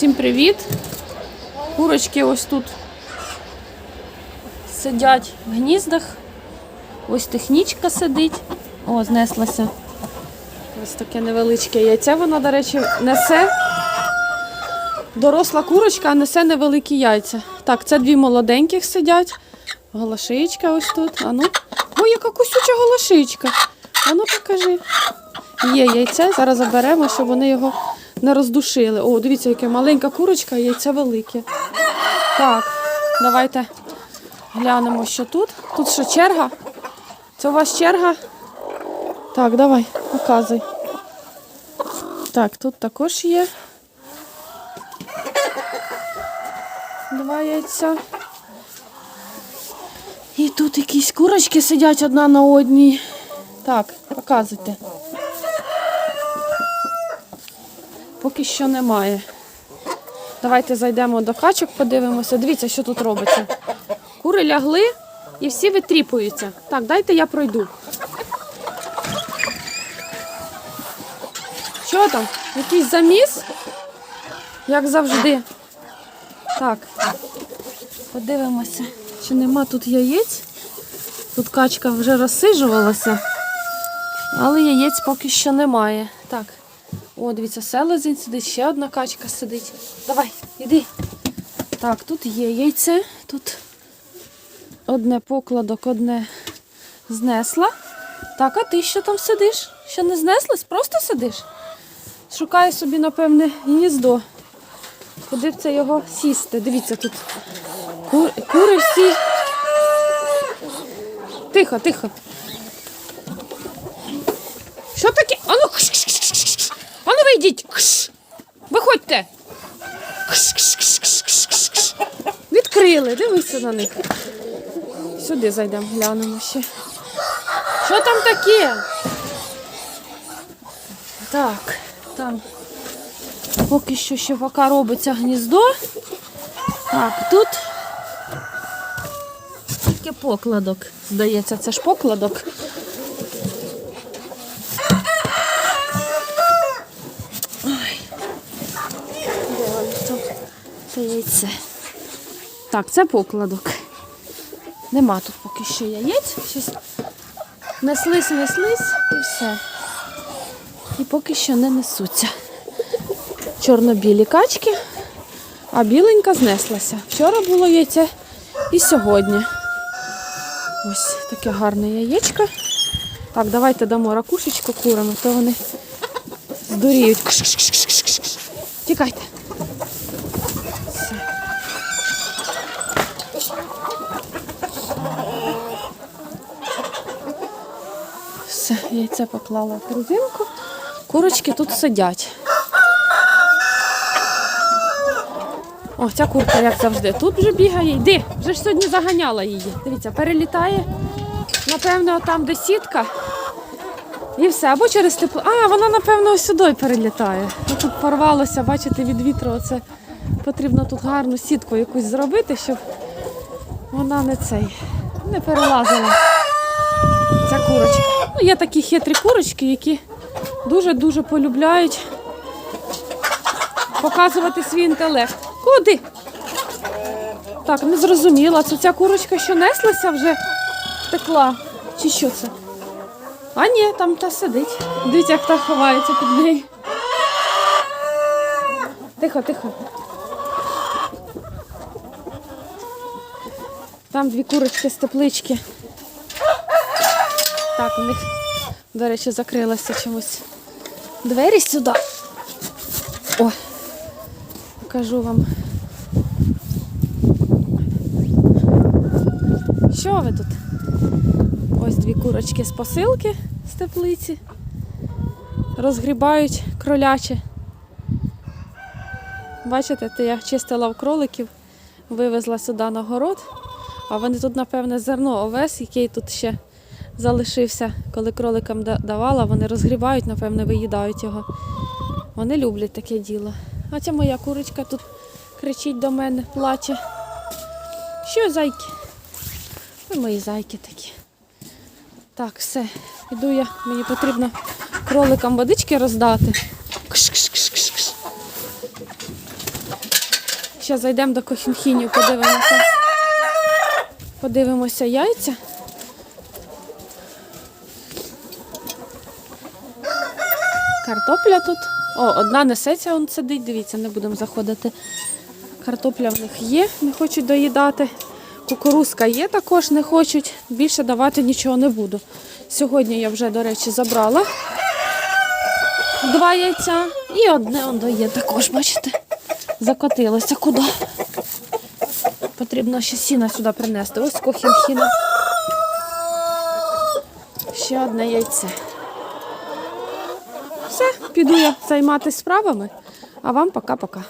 Всім привіт! Курочки ось тут сидять в гніздах. Ось технічка сидить. О, знеслася. Ось таке невеличке яйце вона, до речі, несе. Доросла курочка, а несе невеликі яйця. Так, це дві молоденьких сидять. Голошичка ось тут. Ану. Ой, яка кусюча голошичка. Ану покажи. Є яйце, зараз заберемо, щоб вони його не роздушили. О, дивіться, яка маленька курочка, а яйце велике. Так, давайте глянемо, що тут. Тут що черга? Це у вас черга? Так, давай, показуй. Так, тут також є. Два яйця. І тут якісь курочки сидять одна на одній. Так, показуйте. Поки що немає. Давайте зайдемо до качок, подивимося. Дивіться, що тут робиться. Кури лягли і всі витріпуються. Так, дайте я пройду. Що там? Якийсь заміс? Як завжди. Так. Подивимося, чи нема тут яєць. Тут качка вже розсижувалася, але яєць поки що немає. Так. О, дивіться, селезень сидить, ще одна качка сидить. Давай, іди. Так, тут є яйце, тут одне покладок, одне знесла. Так, а ти що там сидиш? Ще не знеслась? Просто сидиш? Шукаю собі, напевне, гніздо. Куди б це його сісти? Дивіться, тут ку- кури всі. Тихо, тихо. Що таке? Ану вийдіть. Кш. Виходьте. Кш-кш-кш-кш-кш-кш. Відкрили, дивися на них. Сюди зайдемо, глянемо ще. Що там таке? Так, там поки що ще поки робиться гніздо. Так, тут тільки покладок. Здається, це ж покладок. Де воно тут? Це яйце. Так, це покладок. Нема тут поки що яєць. Щось неслись, неслись і все. І поки що не несуться. Чорно-білі качки, а біленька знеслася. Вчора було яйце і сьогодні. Ось таке гарне яєчко. Так, давайте дамо ракушечку курам, то вони здуріють. Тікайте. Все, яйце поклала в корзинку. Курочки тут сидять. О, ця курка, як завжди, тут вже бігає. Йди, вже ж сьогодні заганяла її. Дивіться, перелітає. Напевно, там, де сітка. І все, або через тепло. А, вона, напевно, сюди перелітає. Ну, Тут порвалося, бачите, від вітру. Оце потрібно тут гарну сітку якусь зробити, щоб вона не цей не перелазила. Ця курочка. Ну, є такі хитрі курочки, які дуже-дуже полюбляють показувати свій інтелект. Куди? Так, не зрозуміла. Це ця курочка, що неслася, вже втекла. Чи що це? А ні, там та сидить. Дивіться, як та ховається під нею. Тихо, тихо. Там дві курочки з теплички. Так, у них, до речі, закрилася чомусь двері сюди. О, покажу вам. Що ви тут? Ось дві курочки з посилки з теплиці. Розгрібають кроляче. Бачите, я чистила в кроликів, вивезла сюди на город, а вони тут, напевне, зерно овес, який тут ще залишився, коли кроликам давала, вони розгрібають, напевне, виїдають його. Вони люблять таке діло. А ця моя курочка тут кричить до мене, плаче. Що, зайки? Ви мої зайки такі. Так, все. Іду я, мені потрібно кроликам водички роздати. Ще зайдемо до кохінхіню, подивимося. Подивимося яйця. Картопля тут. О, одна несеться, он сидить, дивіться, не будемо заходити. Картопля в них є, не хочуть доїдати. Кукурузка є, також не хочуть. Більше давати нічого не буду. Сьогодні я вже, до речі, забрала два яйця і одне он дає також, бачите? Закотилося куди. Потрібно ще сіна сюди принести. Ось кохінхіна. Ще одне яйце. Все, піду я займатися справами, а вам пока-пока.